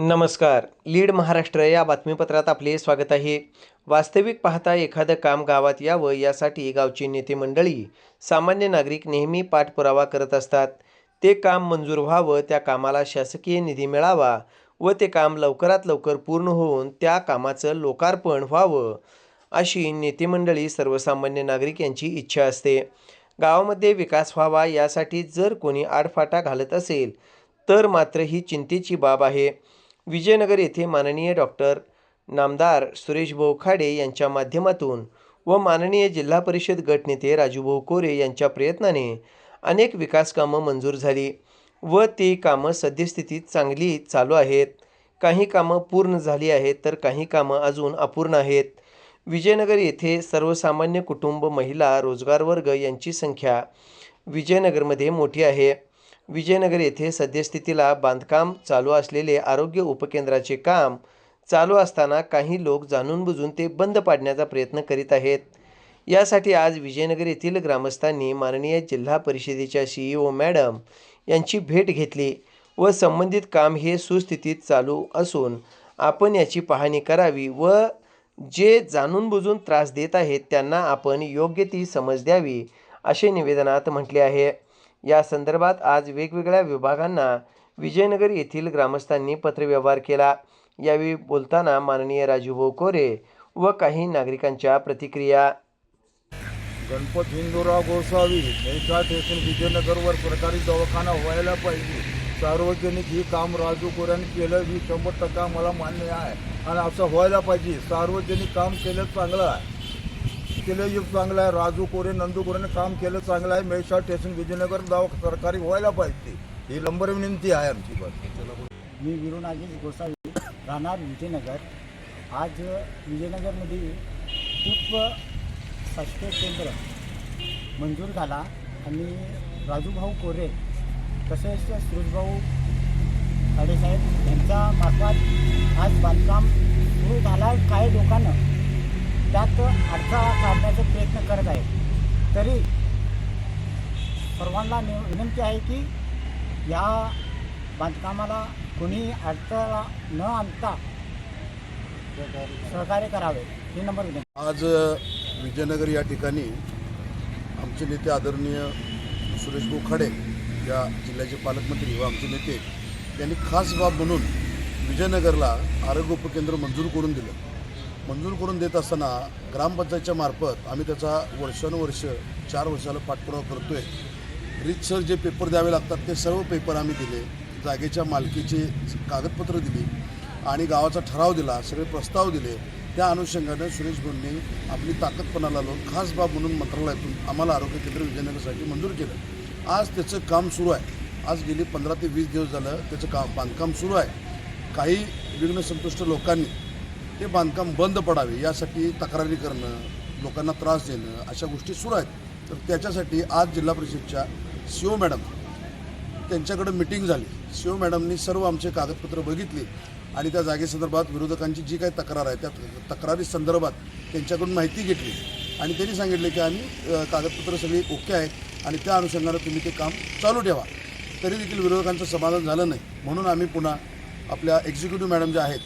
नमस्कार. लीड महाराष्ट्र या बातमीपत्रात आपले स्वागत आहे. वास्तविक पाहता एखादं काम गावात यावं यासाठी गावची नेते मंडळी सामान्य नागरिक नेहमी पाठपुरावा करत असतात. ते काम मंजूर व्हावं त्या कामाला शासकीय निधी मिळावा व ते काम लवकरात लवकर पूर्ण होऊन त्या कामाचं लोकार्पण व्हावं अशी नेते मंडळी सर्वसामान्य नागरिक यांची इच्छा असते. गावामध्ये विकास व्हावा यासाठी जर कोणी आडफाटा घालत असेल तर मात्र ही चिंतेची बाब आहे. विजयनगर येथे माननीय डॉक्टर नामदार सुरेश भाऊ खाडे यांच्या माध्यमातून व माननीय जिल्हा परिषद गटनेते राजूभाऊ कोरे यांच्या प्रयत्नाने अनेक विकास कामं मंजूर झाली व ती कामं सद्यस्थितीत चांगली चालू आहेत. काही कामं पूर्ण झाली आहेत तर काही कामं अजून अपूर्ण आहेत. विजयनगर येथे सर्वसामान्य कुटुंब महिला रोजगार वर्ग यांची संख्या विजयनगरमध्ये मोठी आहे. विजयनगर येथे सद्यस्थितीला बांधकाम चालू असलेले आरोग्य उपकेंद्राचे काम चालू असताना काही लोक जाणून बुजून ते बंद पाडण्याचा प्रयत्न करीत आहेत. यासाठी आज विजयनगर येथील ग्रामस्थांनी माननीय जिल्हा परिषदेच्या सी ई ओ मॅडम यांची भेट घेतली व संबंधित काम हे सुस्थितीत चालू असून आपण याची पाहणी करावी व जे जाणून बुजून त्रास देत आहेत त्यांना आपण योग्य ती समज द्यावी असे निवेदनात म्हटले आहे. या संदर्भात आज वेगवेगळ्या विभागांना विजयनगर येथील ग्रामस्थांनी पत्रव्यवहार केला. यावेळी बोलताना माननीय राजूभाऊ कोरे व काही नागरिकांच्या प्रतिक्रिया. गणपत हिंदूराव गोसावी मेघा स्टेशन विजयनगरवर सरकारी दवाखाना व्हायला पाहिजे. सार्वजनिक ही काम राजू कोऱ्याने केलं ही शंभर टक्का मला मान्य आहे. आणि असं व्हायला पाहिजे. सार्वजनिक काम केलं चांगलं आहे. केलं हे चांगलं आहे राजू कोरे नंदू कोरेने काम केलं चांगलं आहे मेषा स्टेशन विजयनगर दवा सरकारी व्हायला पाहिजे. ही नंबर विनंती आहे आमची पण. मी विरू गोसावी राहणार विजयनगर. आज विजयनगरमध्ये खूप स्वास्थ्य केंद्र मंजूर झाला आणि राजूभाऊ कोरे तसेच सुरेशभाऊ साडेसाहेब यांच्या मार्फत आज बांधकाम सुरू झाला. काही लोकांना त्यात अडथळा काढण्याचा प्रयत्न करत आहेत. तरी सर्वांना नि- विनंती आहे की या बांधकामाला कोणी अडथळा न आणता सहकार्य करावे. ही नंबर विनंती. आज विजयनगर या ठिकाणी आमचे नेते आदरणीय सुरेश खाडे या जिल्ह्याचे पालकमंत्री व आमचे नेते यांनी खास बाब म्हणून विजयनगरला आरोग्य उपकेंद्र मंजूर करून दिलं. मंजूर करून देत असताना ग्रामपंचायतच्या मार्फत आम्ही त्याचा वर्षानुवर्ष चार वर्षाला पाठपुरावा करतो आहे रीतसर जे पेपर द्यावे लागतात ते सर्व पेपर आम्ही दिले. जागेच्या मालकीचे कागदपत्र दिली आणि गावाचा ठराव दिला सगळे प्रस्ताव दिले. त्या अनुषंगाने सुरेश भाऊंनी आपली ताकदपणाला लावून खास बाब म्हणून मंत्रालयातून आम्हाला आरोग्य केंद्र विजयनगरसाठी मंजूर केलं. आज त्याचं काम सुरू आहे. आज गेली पंधरा ते वीस दिवस झालं त्याचं काम बांधकाम सुरू आहे. काही विघ्नसंतुष्ट लोकांनी ते बांधकाम बंद पडावे यासाठी तक्रारी करणं लोकांना त्रास देणं अशा गोष्टी सुरू आहेत. तर त्याच्यासाठी आज जिल्हा परिषदच्या सी ओ मॅडम त्यांच्याकडं मिटिंग झाली. सी ओ मॅडमनी सर्व आमचे कागदपत्र बघितली आणि त्या जागेसंदर्भात विरोधकांची जी काही तक्रार आहे त्या तक्रारी संदर्भात त्यांच्याकडून माहिती घेतली. आणि त्यांनी सांगितले की आम्ही कागदपत्रं कागदपत्र सगळी ओके आहेत आणि त्या अनुषंगानं तुम्ही ते काम चालू ठेवा. तरी देखील विरोधकांचं समाधान झालं नाही. म्हणून आम्ही पुन्हा आपल्या एक्झिक्युटिव्ह मॅडम ज्या आहेत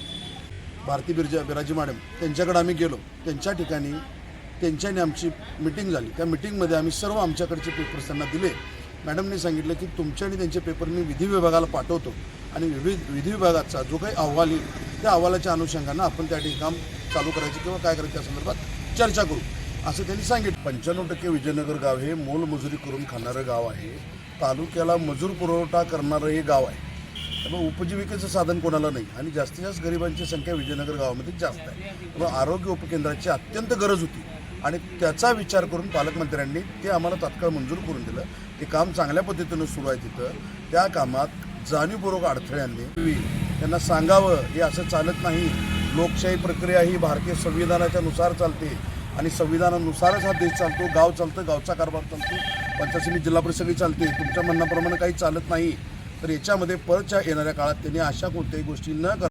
भारती बिरजा बिराजी मॅडम त्यांच्याकडे आम्ही गेलो. त्यांच्या ठिकाणी त्यांच्याने आमची मिटिंग झाली. त्या मिटिंगमध्ये आम्ही सर्व आमच्याकडचे पेपर्स त्यांना दिले. मॅडमने सांगितलं की तुमचे आणि त्यांचे पेपर मी विधी विभागाला पाठवतो. आणि विविध विधी विभागाचा जो काही अहवाल येईल त्या अहवालाच्या अनुषंगानं आपण त्या ठिकाणी काम चालू करायचं किंवा काय करायचं त्या संदर्भात चर्चा करू. असं त्यांनी सांगितलं. पंच्याण्णव टक्के विजयनगर गाव हे मोलमजुरी करून खाणारं गाव आहे. तालुक्याला मजूर पुरवठा करणारं हे गाव आहे. त्यामुळे उपजीविकेचं साधन कोणाला नाही. आणि जास्तीत जास्त गरिबांची संख्या विजयनगर गावामध्ये जास्त आहे. त्यामुळे आरोग्य उपकेंद्राची अत्यंत गरज होती. आणि त्याचा विचार करून पालकमंत्र्यांनी ते आम्हाला तात्काळ मंजूर करून दिलं. ते काम चांगल्या पद्धतीनं सुरू आहे तिथं. त्या कामात जाणीवपूर्वक अडथळ्यांनी त्यांना सांगावं हे असं चालत नाही. लोकशाही प्रक्रिया ही भारतीय संविधानाच्या नुसार चालते. आणि संविधानानुसारच हा देश चालतो. गाव चालतं गावचा कारभार चालतो. पंचायत समिती जिल्हा परिषदही चालते. तुमच्या म्हणण्याप्रमाणे काही चालत नाही. तर याच्यामध्ये परतच्या येणाऱ्या काळात त्यांनी अशा कोणत्याही गोष्टी न कर